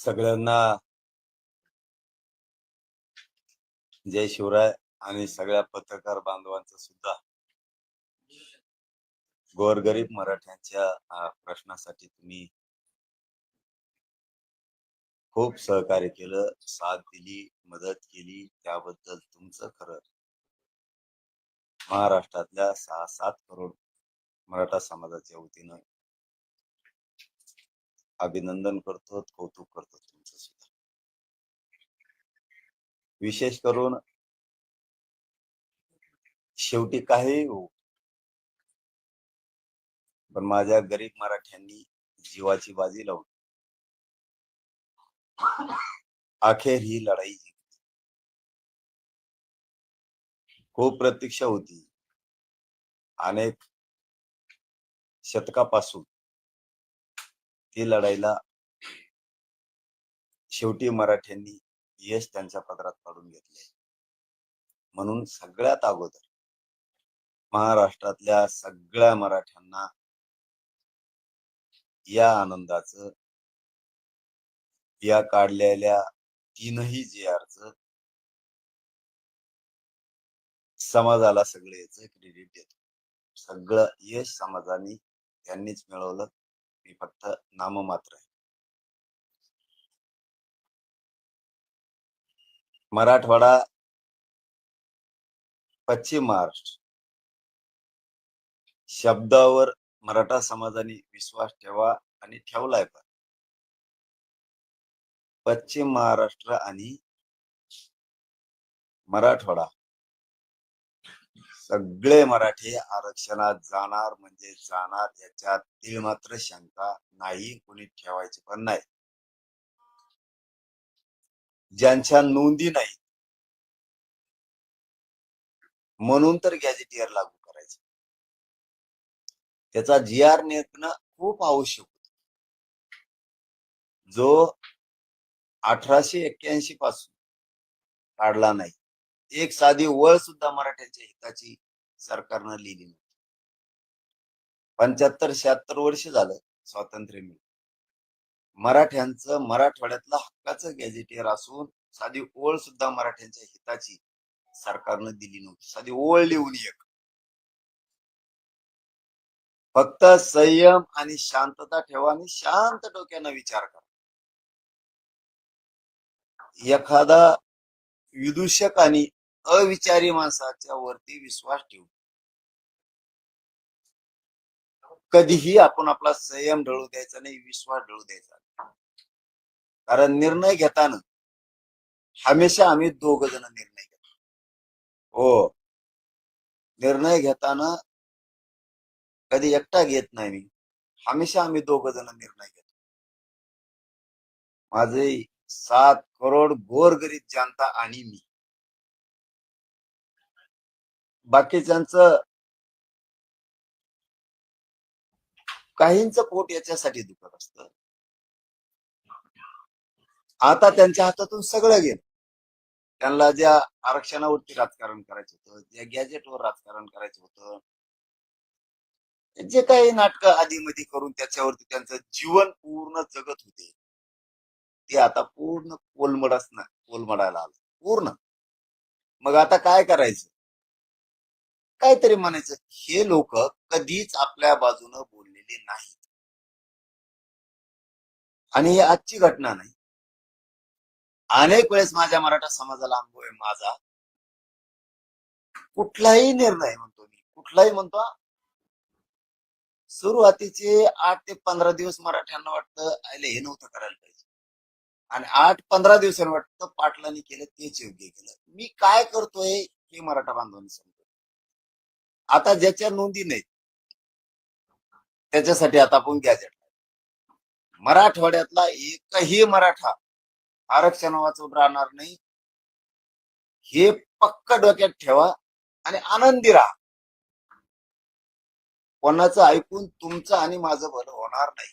सगळ्यांना जय शिवराय आणि सगळ्या पत्रकार बांधवांचं सुद्धा गोरगरीब मराठ्यांच्या प्रश्नासाठी तुम्ही खूप सहकार्य केलं साथ दिली मदत केली त्याबद्दल तुमचं खरं महाराष्ट्रातल्या सहा सात करोड मराठा समाजाच्या वतीनं अभिनंदन करतो कौतुक करतो तुमचं सुद्धा. विशेष करून शेवटी काही हो. पण माझ्या गरीब मराठ्यांनी जीवाची बाजी लावून अखेर ही लढाई जिंकली. खूप प्रतीक्षा होती. अनेक शतकापासून ती लढाईला शेवटी मराठ्यांनी यश त्यांच्या पदरात पाडून घेतले म्हणून सगळ्यात अगोदर महाराष्ट्रातल्या सगळ्या मराठ्यांना या आनंदाचं या काढलेल्या तीनही जे अर्ज समाजाला सगळे क्रेडिट देतो. सगळं यश समाजाने त्यांनीच मिळवलं. मी फक्त नाममात्र आहे. मराठवाडा पश्चिम महाराष्ट्र. शब्दावर मराठा समाजाने विश्वास ठेवा आणि ठेवलाय पण. पश्चिम महाराष्ट्र आणि मराठवाडा. सगळे मराठी आरक्षणात जाणार म्हणजे जाणार याच्यात तीळ मात्र शंका नाही कोणी ठेवायची पण नाही. ज्यांच्या नोंदी नाही म्हणून तर गॅजेटियर लागू करायचं. त्याचा जी आर निघणं खूप आवश्यक होत. जो अठराशे एक्क्याऐंशी पासून काढला नाही. एक साधी वळ सुद्धा मराठ्यांच्या हिताची सरकारनं लिहिली नव्हती. पंच्याहत्तर शहात्तर वर्ष झालं स्वातंत्र्य मिळून मराठ्यांचं मराठवाड्यातलं हक्काचं गॅजेटियर असून साधी ओळ सुद्धा मराठ्यांच्या हिताची सरकारनं दिली नव्हती. साधी ओळ लिहून एक. फक्त संयम आणि शांतता ठेवा आणि शांत डोक्यानं विचार करा. एखादा विदूषक आणि अविचारी माणसाच्या वरती विश्वास ठेवू. कधीही आपण आपला संयम ढळू द्यायचा नाही विश्वास ढळू द्यायचा कारण निर्णय घेताना हमेशा आम्ही दोघ जण निर्णय घेतो. हो. निर्णय घेताना कधी एकटा घेत नाही मी हमेशा आम्ही दोघ जण निर्णय घेतो. माझे सात करोड गोरगरीब जनता आणि मी. बाकीच्यांचं काहींच पोट याच्यासाठी दुखत असतं. आता त्यांच्या हातातून सगळं गेलं. त्यांना ज्या आरक्षणावरती राजकारण करायचं होतं ज्या गॅजेटवर राजकारण करायचं होतं जे काही नाटक आधीमध्ये करून त्याच्यावरती त्यांचं जीवन पूर्ण जगत होते ते आता पूर्ण कोलमडच ना कोलमडायला आलं. पूर्ण. मग आता काय करायचं? काहीतरी म्हणायचं. हे लोक कधीच आपल्या बाजूनं बोललेले नाहीत. आणि ही आजची घटना नाही. अनेक वेळेस माझ्या मराठा समाजाला अनुभव आहे माझा. कुठलाही निर्णय म्हणतो मी कुठलाही म्हणतो सुरुवातीचे आठ ते पंधरा दिवस मराठ्यांना वाटतं आयले हे नव्हतं करायला पाहिजे. आणि आठ पंधरा दिवसांनी वाटतं पाटलांनी केलं तेच योग्य केलं. मी काय करतोय हे मराठा बांधवांनी समजतो आता ज्याच्या नोंदी नाहीत त्याच्यासाठी आता आपण गॅजेट मराठवाड्यातला एकही मराठा आरक्षण वाचून राहणार नाही. हे पक्क डोक्यात ठेवा आणि आनंदी राहा. कोणाचं ऐकून तुमचं आणि माझं भलं होणार नाही.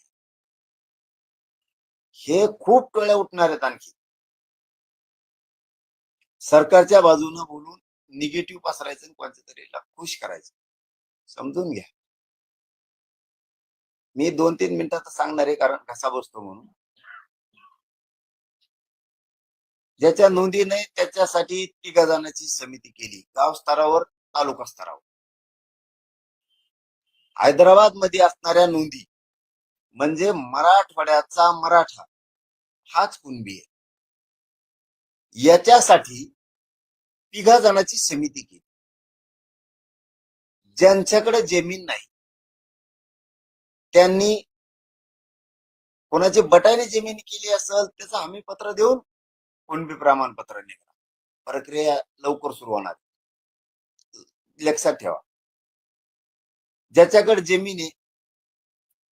हे खूप टोळ्या उठणार आहेत आणखी. सरकारच्या बाजूनं बोलून निगेटिव्ह पसरायचं आणि कोणत्या तरी खुश करायचं. समजून घ्या. मी दोन तीन मिनिटात सांगणार आहे कारण कसा बसतो म्हणून. ज्याच्या नोंदीने त्याच्यासाठी तिघा जणांची समिती केली. गाव स्तरावर तालुका स्तरावर. हैदराबादमध्ये असणाऱ्या नोंदी म्हणजे मराठवाड्याचा मराठा हाच कुणबी आहे. याच्यासाठी तिघा जणांची समिती केली. ज्यांच्याकडे जमीन नाही त्यांनी कोणाची बटाईने जमीन केली असेल त्याचं हमी पत्र देऊन कुणबी प्रमाणपत्र निघा प्रक्रिया लवकर सुरू होणार. लक्षात ठेवा. ज्याच्याकडे जमीन आहे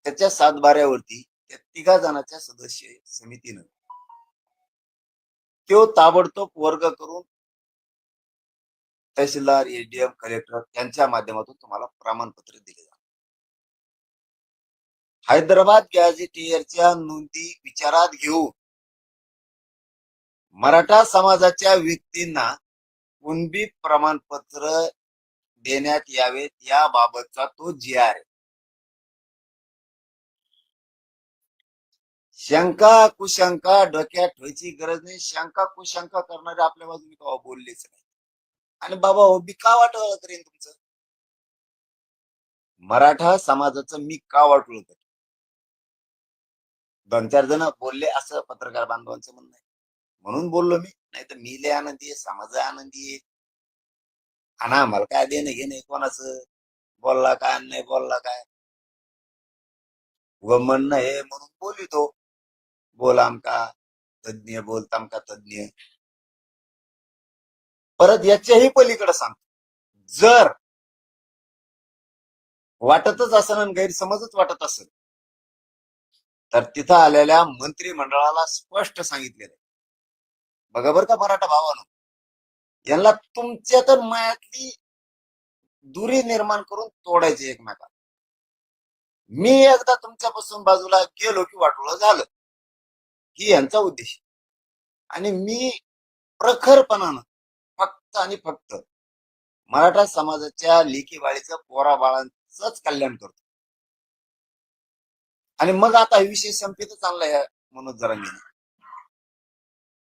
त्याच्या सातबाऱ्यावरती त्या तिघा जणांच्या सदस्य समितीनं तो ताबडतोब वर्ग करून तहसीलदार एडीएम कलेक्टर यांच्या माध्यमातून तुम्हाला प्रमाणपत्र दिले जाणार हैदराबाद गॅझेटियरच्या नोंदी विचारात घेऊन मराठा समाजाच्या व्यक्तींना कुणबी प्रमाणपत्र देण्यात यावेत याबाबतचा तो जी आर शंका कुशंका डोक्यात ठेवायची गरज नाही. शंका कुशंका करणारे आपल्या बाजूने हो बोललेच नाही? आणि बाबा हो मी का वाटवलं करेन तुमचं? मराठा समाजाचं मी का वाटवलं करेन? दोन चार जण बोलले असं पत्रकार बांधवांचं म्हणणं आहे. म्हणून बोललो मी नाही तर मी लय आनंदी आहे समाज आनंदी आहे. आणि आम्हाला काय देणं घेणं कोणाचं? बोलला काय नाही बोलला काय? व म्हणणं हे म्हणून बोलितो बोल आमका तज्ञ बोलताम का तज्ञ परत याच्याही पलीकडे सांगतो. जर वाटतच असेल आणि गैरसमजच वाटत असेल तर तिथं आलेल्या मंत्रिमंडळाला स्पष्ट सांगितलेलं आहे. बघा बरं का मराठा भावानं यांना तुमच्या तर मायातली दुरी निर्माण करून तोडायची एकमेका मी एकदा तुमच्यापासून बाजूला गेलो की वाटोळ झालं. ही यांचा उद्देश. आणि मी प्रखरपणानं फक्त आणि फक्त मराठा समाजाच्या लेखी बाळीचं पोरा बाळांचंच कल्याण करतो. आणि मग आता हे विषय संपितच आणलाय या मनोज जरांगीने.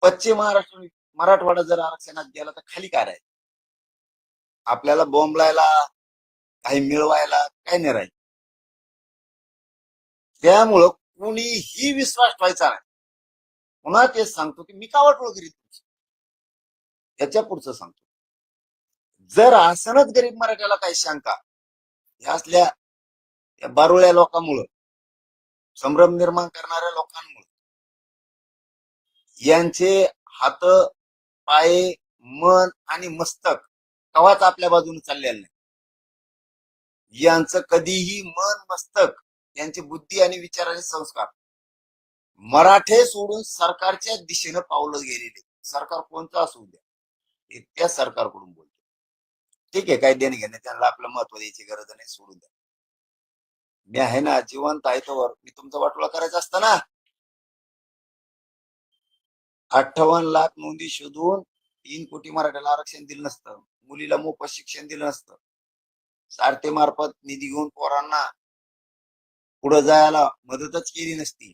पश्चिम महाराष्ट्र मराठवाडा जर आरक्षणात गेला तर खाली काय राहील? आपल्याला बोंबलायला काही मिळवायला काय नाही राहील? त्यामुळं कुणीही विश्वास ठेवायचा नाही. पुन्हा तेच सांगतो की मी का वाटोळ करीत त्याच्या पुढचं सांगतो. जर असनच गरीब मराठ्याला काही शंका ह्या असल्या या बारुळ्या लोकांमुळं संभ्रम निर्माण करणाऱ्या लोकांमुळे यांचे हात पाय मन आणि मस्तक कवाच आपल्या बाजूने चाललेलं नाही. यांचं कधीही मन मस्तक यांची बुद्धी आणि विचाराचे संस्कार मराठे सोडून सरकारच्या दिशेनं पावलं गेलेले सरकार कोणतं असू द्या. त्या सरकारकडून बोलतो. ठीक आहे काय देणे घेणे त्यांना आपलं महत्त्व द्यायची गरज नाही सोडून द्या. मी आहे ना जिवंत आहे तोवर मी तुमचा वाटोळा करायचा असता ना. अठ्ठावन्न लाख नोंदी शोधून तीन कोटी मराठ्याला आरक्षण दिलं नसतं. मुलीला मोफत शिक्षण दिलं नसतं. सारथे मार्फत निधी घेऊन पोरांना पुढे जायला मदतच केली नसती.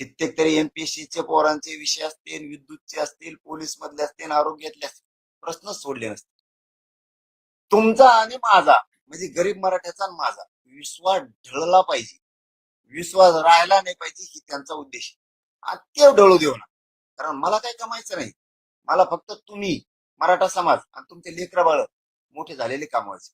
कित्येक तरी एमपीएससीचे पोरांचे विषय असतील विद्युतचे असतील पोलीस मधले असतील आरोग्यातले असतील प्रश्न सोडले नसते तुमचा आणि माझा म्हणजे गरीब मराठ्याचा आणि माझा विश्वास ढळला पाहिजे. विश्वास राहायला नाही पाहिजे ही त्यांचा उद्देश आहे. ते ढळू देऊ ना कारण मला काही कमायचं नाही. मला फक्त तुम्ही मराठा समाज आणि तुमचे लेकरं बाळ मोठे झालेले कामायचे